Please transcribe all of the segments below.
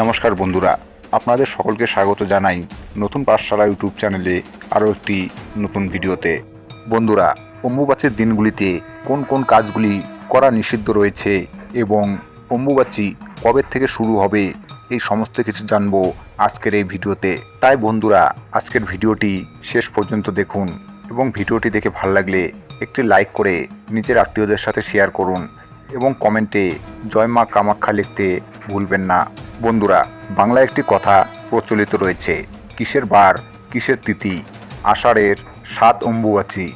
নমস্কার বন্ধুরা, আপনাদের সকলকে স্বাগত জানাই নতুন পাঠশালা ইউটিউব চ্যানেলে আরও একটি নতুন ভিডিওতে। বন্ধুরা, অম্বুবাচীর দিনগুলিতে কোন কোন কাজগুলি করা নিষিদ্ধ রয়েছে এবং অম্বুবাচী কবে থেকে শুরু হবে, এই সমস্ত কিছু জানব আজকের এই ভিডিওতে। তাই বন্ধুরা, আজকের ভিডিওটি শেষ পর্যন্ত দেখুন এবং ভিডিওটি দেখে ভালো লাগলে একটি লাইক করে নিজের আত্মীয়দের সাথে শেয়ার করুন এবং কমেন্টে জয় মা কামাখ্যা লিখতে ভুলবেন না। বন্ধুরা, বাংলায় একটি কথা প্রচলিত রয়েছে, কিসের বার, কিসের তিথি? আষাঢ়ের সাত অম্বুবাচী।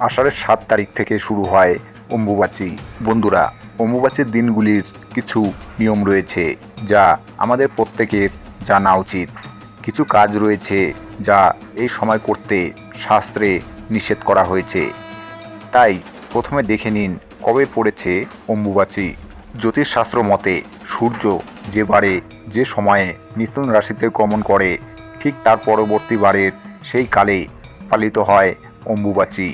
আষাঢ়ের সাত তারিখ থেকে শুরু হয় অম্বুবাচী। বন্ধুরা, অম্বুবাচীর দিনগুলির কিছু নিয়ম রয়েছে যা আমাদের প্রত্যেকের জানা উচিত। কিছু কাজ রয়েছে যা এই সময় করতে শাস্ত্রে নিষেধ করা হয়েছে। তাই প্রথমে দেখে নিন কবে পড়েছে অম্বুবাচী? জ্যোতিষশাস্ত্র মতে, সূর্য যে বারে, যে সময়ে মিথুন রাশিতে গমন করে, ঠিক তার পরবর্তী বারের সেই কালে পালিত হয় অম্বুবাচী।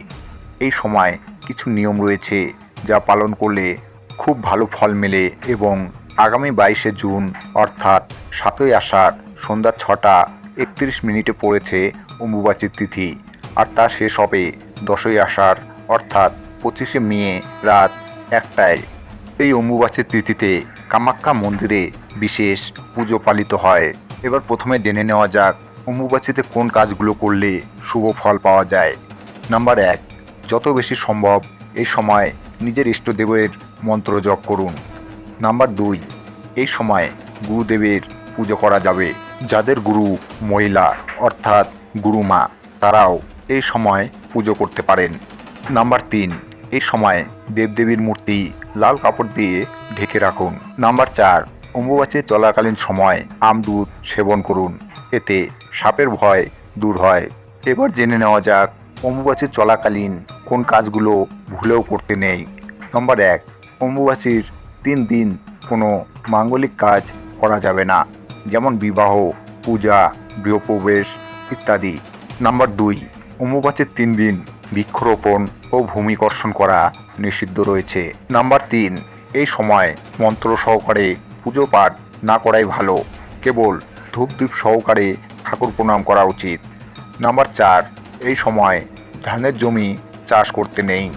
এই সময় কিছু নিয়ম রয়েছে যা পালন করলে খুব ভালো ফল মেলে এবং আগামী বাইশে জুন, অর্থাৎ সাতই আষাঢ়, সন্ধ্যা ছটা, একত্রিশ মিনিটে পড়েছে অম্বুবাচীর তিথি। আর তা শেষ হবে দশই আষাঢ়, অর্থাৎ পঁচিশে মে, রাত একটায় এই অম্বুবাচীর তিথিতে কামাখ্যা মন্দিরে বিশেষ পুজো পালিত হয়। এবার প্রথমে জেনে নেওয়া যাক, অম্বুবাচীতে কোন কাজগুলো করলে শুভ ফল পাওয়া যায়। নাম্বার এক, যত বেশি সম্ভব এই সময় নিজের ইষ্টদেবের মন্ত্র জপ করুন। নাম্বার দুই, এই সময় গুরুদেবের পুজো করা যাবে। যাদের গুরু মহিলা, অর্থাৎ গুরুমা, তারাও এই সময় পুজো করতে পারেন। নাম্বার তিন এই সময় দেবদেবীর মূর্তি লাল কাপড় দিয়ে ঢেকে রাখুন। নাম্বার চার, অম্বুবাচী চলাকালীন সময় আমদুধ সেবন করুন। এতে সাপের ভয় দূর হয়। এবার জেনে নেওয়া যাক অম্বুবাচী চলাকালীন কোন কাজগুলো ভুলেও করতে নেই। নম্বর এক, অম্বুবাচীর তিন দিন কোনো মাঙ্গলিক কাজ করা যাবে না, যেমন বিবাহ, পূজা, গৃহপ্রবেশ ইত্যাদি। নাম্বার দুই, অম্বুবাচীর তিন দিন বৃক্ষরোপণ ও ভূমিকর্ষণ করা নিষিদ্ধ রয়েছে। নাম্বার তিন, এই সময় মন্ত্র সহকারে পুজো পাঠ না করাই ভালো। কেবল ধূপদীপ সহকারে ঠাকুর প্রণাম করা উচিত। নাম্বার চার, এই সময় ধানের জমি চাষ করতে নেই।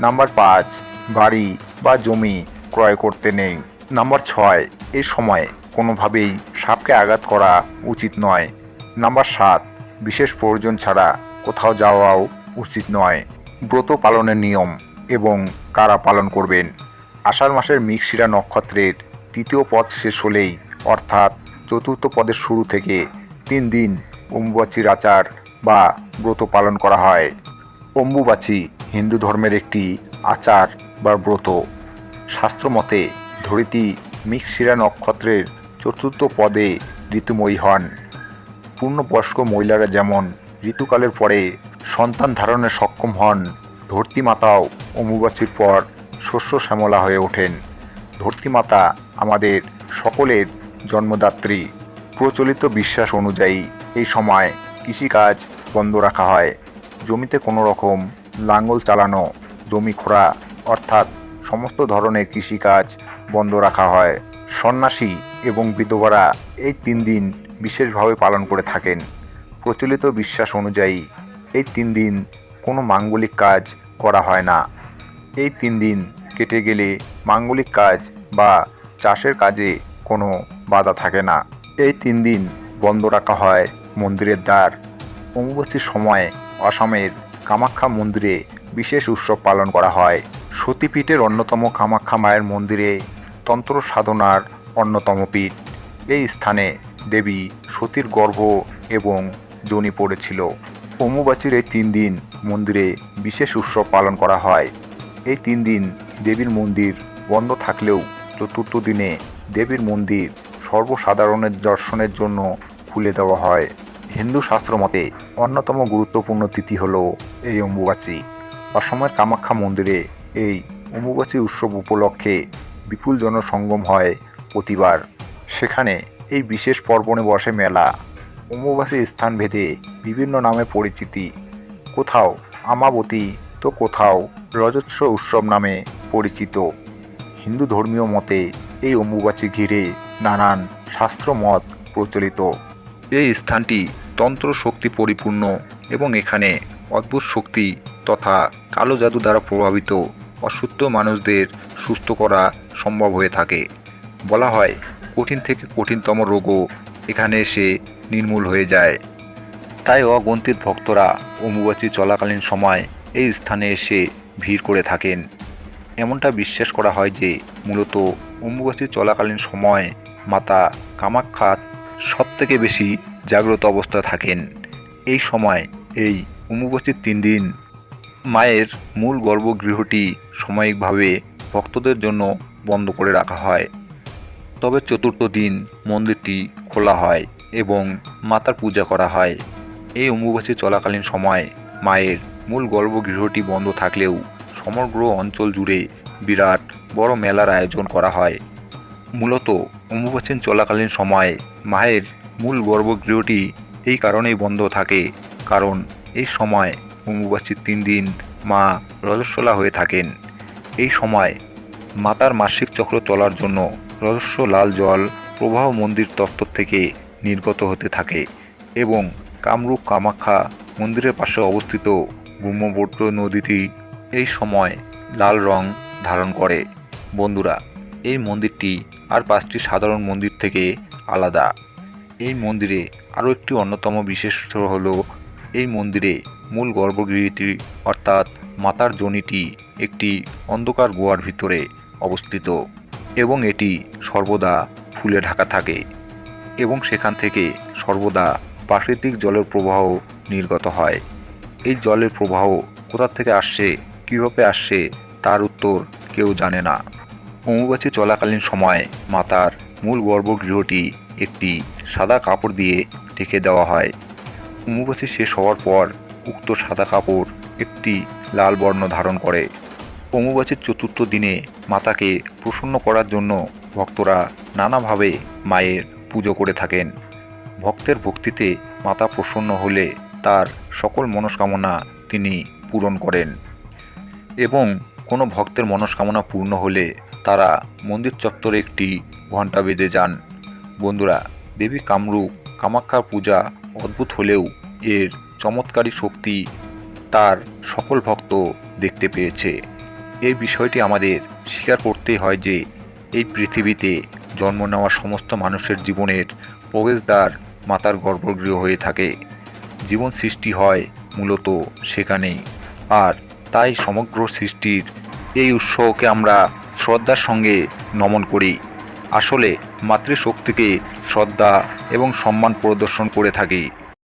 নাম্বার পাঁচ, বাড়ি বা জমি ক্রয় করতে নেই। নাম্বার ছয়, এই সময় কোনোভাবেই সাপকে আঘাত করা উচিত নয়। নাম্বার সাত, বিশেষ প্রয়োজন ছাড়া কোথাও যাওয়াও উচিত নয়। ব্রত পালনের নিয়ম এবং কারা পালন করবেন। আষাঢ় মাসের মিক্সিরা নক্ষত্রের তৃতীয় পদ শেষ হলেই, অর্থাৎ চতুর্থ পদের শুরু থেকে তিন দিন অম্বুবাচীর আচার বা ব্রত পালন করা হয়। অম্বুবাচী হিন্দু ধর্মের একটি আচার বা ব্রত। শাস্ত্রমতে ধরিত্রী মৃগশিরা নক্ষত্রের চতুর্থ পদে ঋতুময়ী হন। পূর্ণবয়স্ক মহিলারা যেমন ঋতুকালের পরে সন্তান ধারণে সক্ষম হন ধরতী মাতাও অম্বুবাচীর পর শস্য শ্যামলা হয়ে ওঠেন। ধরতী মাতা আমাদের সকলের জন্মদাত্রী। প্রচলিত বিশ্বাস অনুযায়ী এই সময় কৃষিকাজ বন্ধ রাখা হয়। জমিতে কোনো রকম লাঙ্গল চালানো, জমি খোঁড়া অর্থাৎ সমস্ত ধরনের কৃষিকাজ বন্ধ রাখা হয়। সন্ন্যাসী এবং বিধবারা এই তিন দিন বিশেষভাবে পালন করে থাকেন। প্রচলিত বিশ্বাস অনুযায়ী এই তিন দিন কোনো মাঙ্গলিক কাজ করা হয় না। এই তিন দিন কেটে গেলে মাঙ্গলিক কাজ বা চাষের কাজে কোনো বাধা থাকে না। এই তিন দিন বন্ধ রাখা হয় মন্দিরের দ্বার। অম্বুবাচীর সময় অসমের কামাখ্যা মন্দিরে বিশেষ উৎসব পালন করা হয়। সতীপীঠের অন্যতম কামাখ্যা মায়ের মন্দিরে তন্ত্র সাধনার অন্যতম পীঠ। এই স্থানে দেবী সতীর গর্ভ এবং জনি পড়েছিল। অম্বুবাচীর এই তিন দিন মন্দিরে বিশেষ উৎসব পালন করা হয়। এই তিন দিন দেবীর মন্দির বন্ধ থাকলেও চতুর্থ দিনে দেবীর মন্দির সর্বসাধারণের দর্শনের জন্য খুলে দেওয়া হয়। হিন্দু শাস্ত্র মতে অন্যতম গুরুত্বপূর্ণ তিথি হল এই অম্বুবাচী। অসমের কামাখ্যা মন্দিরে এই অম্বুবাচী উৎসব উপলক্ষে বিপুল জনসঙ্গম হয় প্রতিবার। সেখানে এই বিশেষ পর্বণে বসে মেলা অম্বুবাচী স্থানভেদে বিভিন্ন নামে পরিচিতি। কোথাও আমাবতী, তো কোথাও রজস্ব উৎসব নামে পরিচিত। হিন্দু ধর্মীয় মতে এই অম্বুবাচী ঘিরে নানান শাস্ত্রমত প্রচলিত। এই স্থানটি তন্ত্র শক্তি পরিপূর্ণ এবং এখানে অদ্ভুত শক্তি তথা কালো জাদু দ্বারা প্রভাবিত অসুস্থ মানুষদের সুস্থ করা সম্ভব হয়ে থাকে। বলা হয় কঠিন থেকে কঠিনতম রোগও এখানে এসে নির্মূল হয়ে যায়। তাই অগন্তিত ভক্তরা অম্বুবাচী চলাকালীন সময় এই স্থানে এসে ভিড় করে থাকেন। এমনটা বিশ্বাস করা হয় যে, মূলত অম্বুবাচী চলাকালীন সময় মাতা কামাখ্যা সব থেকে বেশি জাগ্রত অবস্থা থাকেন। এই সময়, এই অম্বুবাচীর তিন দিন মায়ের মূল গর্ভগৃহটি সাময়িকভাবে ভক্তদের জন্য বন্ধ করে রাখা হয়। তবে চতুর্থ দিন মন্দিরটি খোলা হয়। এবং মাতার পূজা করা হয়। এই অম্বুবাচী চলাকালীন সময় মায়ের মূল গর্ভগৃহটি বন্ধ থাকলেও সমগ্র অঞ্চল জুড়ে বিরাট বড় মেলার আয়োজন করা হয়। মূলত অম্বুবাচীন চলাকালীন সময়ে মায়ের মূল গর্ভগৃহটি এই কারণেই বন্ধ থাকে কারণ এই সময় অম্বুবাসীর তিন দিন মা রজস্বলা হয়ে থাকেন। এই সময় মাতার মাসিক চক্র চলার জন্য রহস্য লাল জল প্রবাহ মন্দির তত্ত্ব থেকে নির্গত হতে থাকে এবং কামরূপ কামাখ্যা মন্দিরের পাশে অবস্থিত ব্রহ্মপুত্র নদীটি এই সময় লাল রং ধারণ করে। বন্ধুরা, এই মন্দিরটি আর পাঁচটি সাধারণ মন্দির থেকে আলাদা। এই মন্দিরে আরও একটি অন্যতম বিশেষত্ব হল এই মন্দিরে মূল গর্ভগৃহটি অর্থাৎ মাতার জনিটি একটি অন্ধকার গুহার ভিতরে অবস্থিত এবং এটি সর্বদা ফুলে ঢাকা থাকে। এবং সেখান থেকে সর্বদা প্রাকৃতিক জলের প্রবাহ নির্গত হয়। এই জলের প্রবাহ কোথা থেকে আসছে, কীভাবে আসছে, তার উত্তর কেউ জানে না। অম্বুবাচী চলাকালীন সময় মাতার মূল গর্ভগৃহটি একটি সাদা কাপড় দিয়ে ঢেকে দেওয়া হয়। অম্বুবাচী শেষ হওয়ার পর উক্ত সাদা কাপড় একটি লাল বর্ণ ধারণ করে। অম্বুবাচীর চতুর্থ দিনে মাতাকে প্রসন্ন করার জন্য ভক্তরা নানাভাবে মায়ের পুজো করে থাকেন। ভক্তের ভক্তিতে মাতা প্রসন্ন হলে তার সকল মনস্কামনা তিনি পূরণ করেন এবং কোনো ভক্তের মনস্কামনা পূর্ণ হলে তারা মন্দির চত্বরে একটি ঘণ্টা বেঁধে যান। বন্ধুরা, দেবী কামরূপ কামাখ্যার পূজা অদ্ভুত হলেও এর চমৎকারী শক্তি তার সকল ভক্ত দেখতে পেয়েছে। এই বিষয়টি আমাদের স্বীকার করতেই হয় যে এই পৃথিবীতে জন্ম নেওয়া সমস্ত মানুষের জীবনের প্রবেশদ্বার মাতার গর্ভগৃহ হয়ে থাকে। জীবন সৃষ্টি হয় মূলত সেখানেই আর তাই সমগ্র সৃষ্টির এই উৎসকে আমরা শ্রদ্ধার সঙ্গে নমন করি। আসলে মাতৃশক্তিকে শ্রদ্ধা এবং সম্মান প্রদর্শন করে থাকি।